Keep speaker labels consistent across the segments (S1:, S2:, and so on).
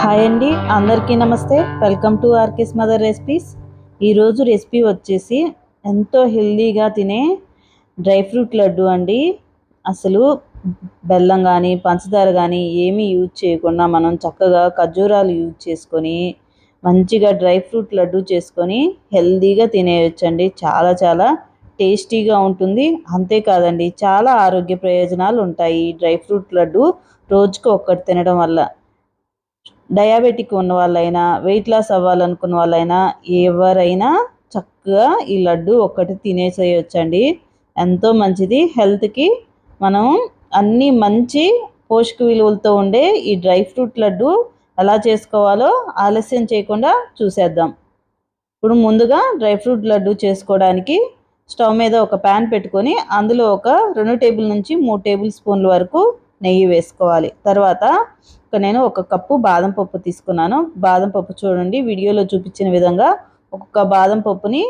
S1: Hi అండి అందరికీ నమస్తే. Welcome to RK's mother recipes. ఈరోజు రెసిపీ వచ్చేసి ఎంతో హెల్దీగా తినే డ్రై ఫ్రూట్ లడ్డు అండి. అసలు బెల్లం కానీ పంచదార కానీ ఏమీ యూజ్ చేయకుండా మనం చక్కగా ఖర్జూరాలు యూజ్ చేసుకొని మంచిగా డ్రై ఫ్రూట్ లడ్డు చేసుకొని హెల్దీగా తినేయొచ్చండి. చాలా చాలా టేస్టీగా ఉంటుంది. అంతేకాదండి చాలా ఆరోగ్య ప్రయోజనాలు ఉంటాయి డ్రై ఫ్రూట్ లడ్డు రోజుకు ఒక్కటి తినడం వల్ల. డయాబెటిక్ ఉన్న వాళ్ళైనా వెయిట్ లాస్ అవ్వాలనుకున్న వాళ్ళైనా ఎవరైనా చక్కగా ఈ లడ్డు ఒక్కటి తినేసేయొచ్చండి. ఎంతో మంచిది. హెల్త్కి మనం అన్ని మంచి పోషక విలువలతో ఉండే ఈ డ్రై ఫ్రూట్ లడ్డు ఎలా చేసుకోవాలో ఆలస్యం చేయకుండా చూసేద్దాం. ఇప్పుడు ముందుగా డ్రై ఫ్రూట్ లడ్డు చేసుకోవడానికి స్టవ్ మీద ఒక ప్యాన్ పెట్టుకొని అందులో ఒక రెండు టేబుల్ నుంచి మూడు టేబుల్ స్పూన్ల వరకు నెయ్యి వేసుకోవాలి. తర్వాత నేను ఒక కప్పు బాదం పప్పు తీసుకున్నాను. బాదం పప్పు చూడండి వీడియోలో చూపించిన విధంగా ఒక్కొక్క బాదం పప్పుని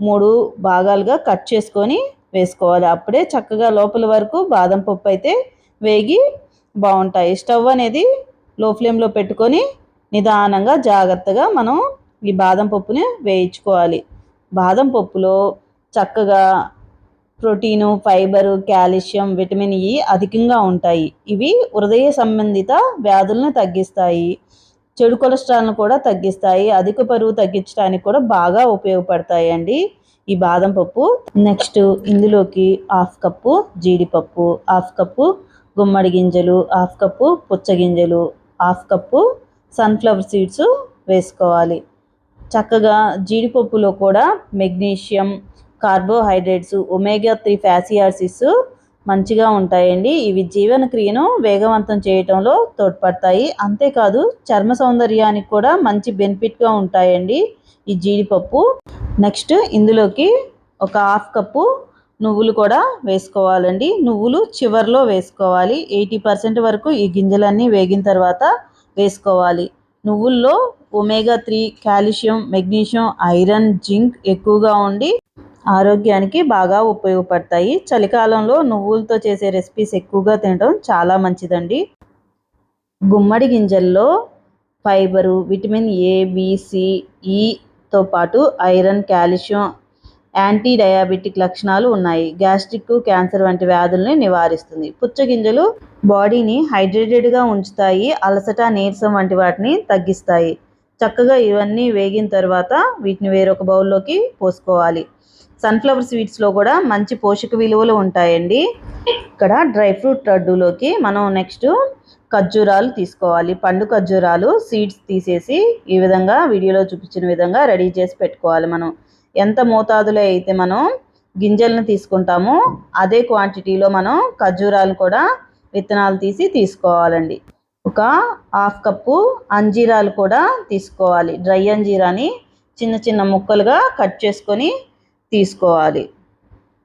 S1: మూడు భాగాలుగా కట్ చేసుకొని వేసుకోవాలి. అప్పుడే చక్కగా లోపల వరకు బాదం పప్పు అయితే వేగి బాగుంటాయి. స్టవ్ అనేది లో ఫ్లేమ్లో పెట్టుకొని నిదానంగా జాగ్రత్తగా మనం ఈ బాదం పప్పుని వేయించుకోవాలి. బాదం పప్పులో చక్కగా protein fibre calcium vitamin E అధికంగా ఉంటాయి. ఇవి హృదయ సంబంధిత వ్యాధులను తగ్గిస్తాయి. చెడు కొలెస్ట్రాల్ను కూడా తగ్గిస్తాయి. అధిక బరువు తగ్గించడానికి కూడా బాగా ఉపయోగపడతాయి అండి ఈ బాదం పప్పు. నెక్స్ట్ ఇందులోకి హాఫ్ కప్పు జీడిపప్పు హాఫ్ కప్పు గుమ్మడి గింజలు హాఫ్ కప్పు పుచ్చగింజలు హాఫ్ కప్పు సన్ఫ్లవర్ సీడ్స్ వేసుకోవాలి. చక్కగా జీడిపప్పులో కూడా magnesium carbohydrates omega three fatty acids మంచిగా ఉంటాయండి. ఇవి జీవన క్రియను వేగవంతం చేయటంలో తోడ్పడతాయి. అంతేకాదు చర్మ సౌందర్యానికి కూడా మంచి బెనిఫిట్గా ఉంటాయండి ఈ జీడిపప్పు. నెక్స్ట్ ఇందులోకి ఒక హాఫ్ కప్పు నువ్వులు కూడా వేసుకోవాలండి. నువ్వులు చివర్లో వేసుకోవాలి. ఎయిటీ పర్సెంట్ వరకు ఈ గింజలన్నీ వేగిన తర్వాత వేసుకోవాలి. నువ్వుల్లో omega three calcium magnesium iron zinc ఎక్కువగా ఉండి ఆరోగ్యానికి బాగా ఉపయోగపడతాయి. చలికాలంలో నువ్వులతో చేసే రెసిపీస్ ఎక్కువగా తినడం చాలా మంచిదండి. గుమ్మడి గింజల్లో fibre vitamin A B C ఈతో పాటు ఐరన్ కాల్షియం యాంటీ డయాబెటిక్ లక్షణాలు ఉన్నాయి. గ్యాస్ట్రిక్ క్యాన్సర్ వంటి వ్యాధుల్ని నివారిస్తుంది. పుచ్చగింజలు బాడీని హైడ్రేటెడ్గా ఉంచుతాయి. అలసట నీరసం వంటి వాటిని తగ్గిస్తాయి. చక్కగా ఇవన్నీ వేగిన తర్వాత వీటిని వేరొక బౌల్లోకి పోసుకోవాలి. సన్ఫ్లవర్ స్వీట్స్లో కూడా మంచి పోషక విలువలు ఉంటాయండి. ఇక్కడ డ్రై ఫ్రూట్ లడ్డూలోకి మనం నెక్స్ట్ ఖర్జూరాలు తీసుకోవాలి. పండు ఖర్జూరాలు సీడ్స్ తీసేసి ఈ విధంగా వీడియోలో చూపించిన విధంగా రెడీ చేసి పెట్టుకోవాలి మనం. ఎంత మోతాదులో అయితే మనం గింజలను తీసుకుంటామో అదే క్వాంటిటీలో మనం ఖర్జూరాలు కూడా విత్తనాలు తీసి తీసుకోవాలండి. ఒక హాఫ్ కప్పు అంజీరాలు కూడా తీసుకోవాలి. డ్రై అంజీరాని చిన్న చిన్న ముక్కలుగా కట్ చేసుకొని తీసుకోవాలి.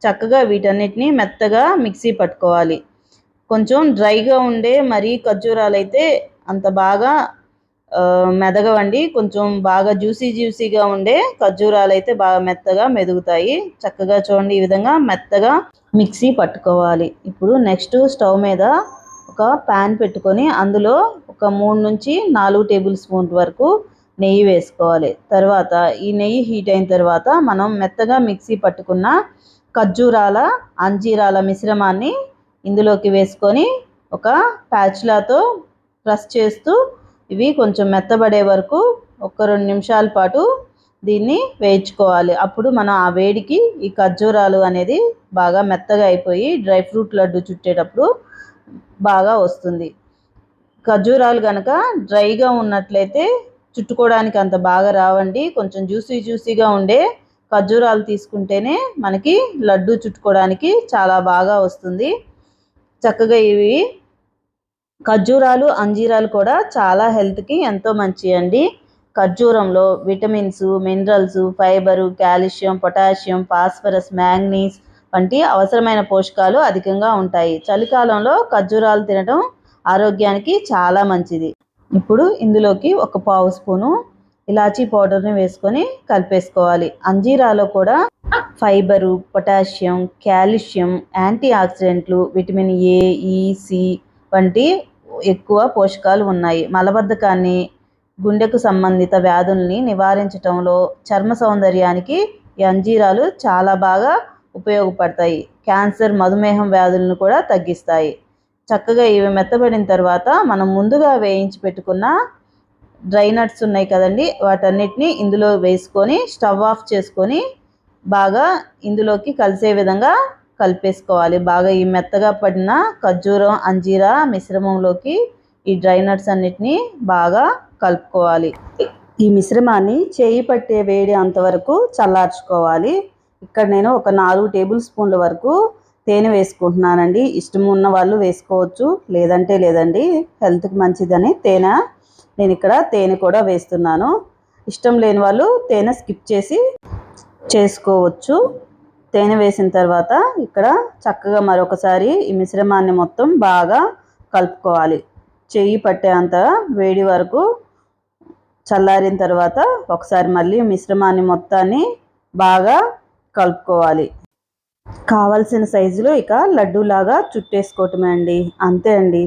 S1: చక్కగా వీటన్నిటిని మెత్తగా మిక్సీ పట్టుకోవాలి. కొంచెం డ్రైగా ఉండే మరీ ఖర్జూరాలు అయితే అంత బాగా మెదగవండి. కొంచెం బాగా జ్యూసీ జ్యూసీగా ఉండే ఖర్జూరాలు అయితే బాగా మెత్తగా మెదుగుతాయి. చక్కగా చూడండి ఈ విధంగా మెత్తగా మిక్సీ పట్టుకోవాలి. ఇప్పుడు నెక్స్ట్ స్టవ్ మీద ఒక ప్యాన్ పెట్టుకొని అందులో ఒక మూడు నుంచి నాలుగు టేబుల్ స్పూన్ వరకు నెయ్యి వేసుకోవాలి. తర్వాత ఈ నెయ్యి హీట్ అయిన తర్వాత మనం మెత్తగా మిక్సీ పట్టుకున్న ఖర్జూరాల అంజీరాల మిశ్రమాన్ని ఇందులోకి వేసుకొని ఒక ప్యాచ్లాతో ప్రెస్ చేస్తూ ఇవి కొంచెం మెత్తబడే వరకు ఒక రెండు నిమిషాల పాటు దీన్ని వేయించుకోవాలి. అప్పుడు మనం ఆ వేడికి ఈ ఖర్జూరాలు అనేది బాగా మెత్తగా అయిపోయి డ్రై ఫ్రూట్ లడ్డు చుట్టేటప్పుడు బాగా వస్తుంది. ఖర్జూరాలు కనుక డ్రైగా ఉన్నట్లయితే చుట్టుకోవడానికి అంత బాగా రావండి. కొంచెం జ్యూసీ జ్యూసీగా ఉండే ఖర్జూరాలు తీసుకుంటేనే మనకి లడ్డు చుట్టుకోవడానికి చాలా బాగా వస్తుంది. చక్కగా ఇవి ఖర్జూరాలు అంజీరాలు కూడా చాలా హెల్త్కి ఎంతో మంచి అండి. ఖర్జూరంలో vitamins minerals fibre calcium potassium phosphorus manganese వంటి అవసరమైన పోషకాలు అధికంగా ఉంటాయి. చలికాలంలో ఖర్జూరాలు తినడం ఆరోగ్యానికి చాలా మంచిది. ఇప్పుడు ఇందులోకి ఒక పావు స్పూను ఇలాచీ పౌడర్ని వేసుకొని కలిపేసుకోవాలి. అంజీరాలో కూడా ఫైబరు పొటాషియం కాల్షియం యాంటీ ఆక్సిడెంట్లు విటమిన్ ఏ ఈ వంటి ఎక్కువ పోషకాలు ఉన్నాయి. మలబద్ధకాన్ని గుండెకు సంబంధిత వ్యాధుల్ని నివారించటంలో చర్మ సౌందర్యానికి ఈ అంజీరాలు చాలా బాగా ఉపయోగపడతాయి. క్యాన్సర్ మధుమేహం వ్యాధులను కూడా తగ్గిస్తాయి. చక్కగా ఇవి మెత్తబడిన తర్వాత మనం ముందుగా వేయించి పెట్టుకున్న డ్రై నట్స్ ఉన్నాయి కదండి వాటన్నిటిని ఇందులో వేసుకొని స్టవ్ ఆఫ్ చేసుకొని బాగా ఇందులోకి కలిసే విధంగా కలిపేసుకోవాలి. బాగా ఈ మెత్తగా పడిన ఖర్జూరం అంజీరా మిశ్రమంలోకి ఈ డ్రై నట్స్ అన్నిటినీ బాగా కలుపుకోవాలి. ఈ మిశ్రమాన్ని చేయి పట్టే వేడి అంతవరకు చల్లార్చుకోవాలి. ఇక్కడ నేను ఒక నాలుగు టేబుల్ స్పూన్ల వరకు తేనె వేసుకుంటున్నానండి. ఇష్టం ఉన్న వాళ్ళు వేసుకోవచ్చు లేదంటే లేదండి. హెల్త్కి మంచిదని తేనె నేను ఇక్కడ తేనె కూడా వేస్తున్నాను. ఇష్టం లేని వాళ్ళు తేనె స్కిప్ చేసి చేసుకోవచ్చు. తేనె వేసిన తర్వాత ఇక్కడ చక్కగా మరొకసారి ఈ మిశ్రమాన్ని మొత్తం బాగా కలుపుకోవాలి. చెయ్యి పట్టేంత వేడి వరకు చల్లారిన తర్వాత ఒకసారి మళ్ళీ మిశ్రమాన్ని మొత్తాన్ని బాగా కలుపుకోవాలి. కావలసిన సైజులో ఇక లడ్డూలాగా చుట్టేసుకోవటమే అండి. అంతే అండి.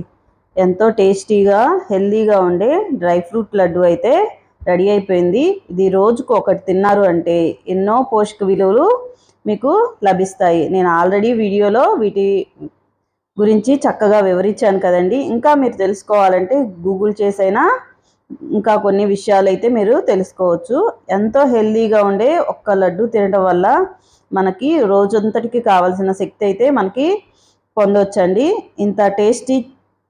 S1: ఎంతో టేస్టీగా హెల్దీగా ఉండే డ్రై ఫ్రూట్ లడ్డు అయితే రెడీ అయిపోయింది. ఇది రోజుకు ఒకటి తిన్నారు అంటే ఎన్నో పోషక విలువలు మీకు లభిస్తాయి. నేను ఆల్రెడీ వీడియోలో వీటి గురించి చక్కగా వివరించాను కదండి. ఇంకా మీరు తెలుసుకోవాలంటే గూగుల్ చేసైనా ఇంకా కొన్ని విషయాలు అయితే మీరు తెలుసుకోవచ్చు. ఎంతో హెల్దీగా ఉండే ఒక్క లడ్డు తినడం వల్ల మనకి రోజంతటికి కావాల్సిన శక్తి అయితే మనకి పొందొచ్చండి. ఇంత టేస్టీ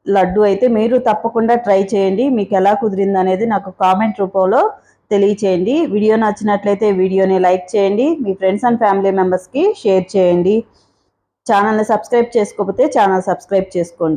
S1: లడ్డు అయితే మీరు తప్పకుండా ట్రై చేయండి. మీకు ఎలా కుదిరింది అనేది నాకు కామెంట్ రూపంలో తెలియచేయండి. వీడియో నచ్చినట్లయితే వీడియోని లైక్ చేయండి. మీ ఫ్రెండ్స్ అండ్ ఫ్యామిలీ మెంబర్స్కి షేర్ చేయండి. ఛానల్ని సబ్స్క్రైబ్ చేసుకోకపోతే ఛానల్ సబ్స్క్రైబ్ చేసుకోండి.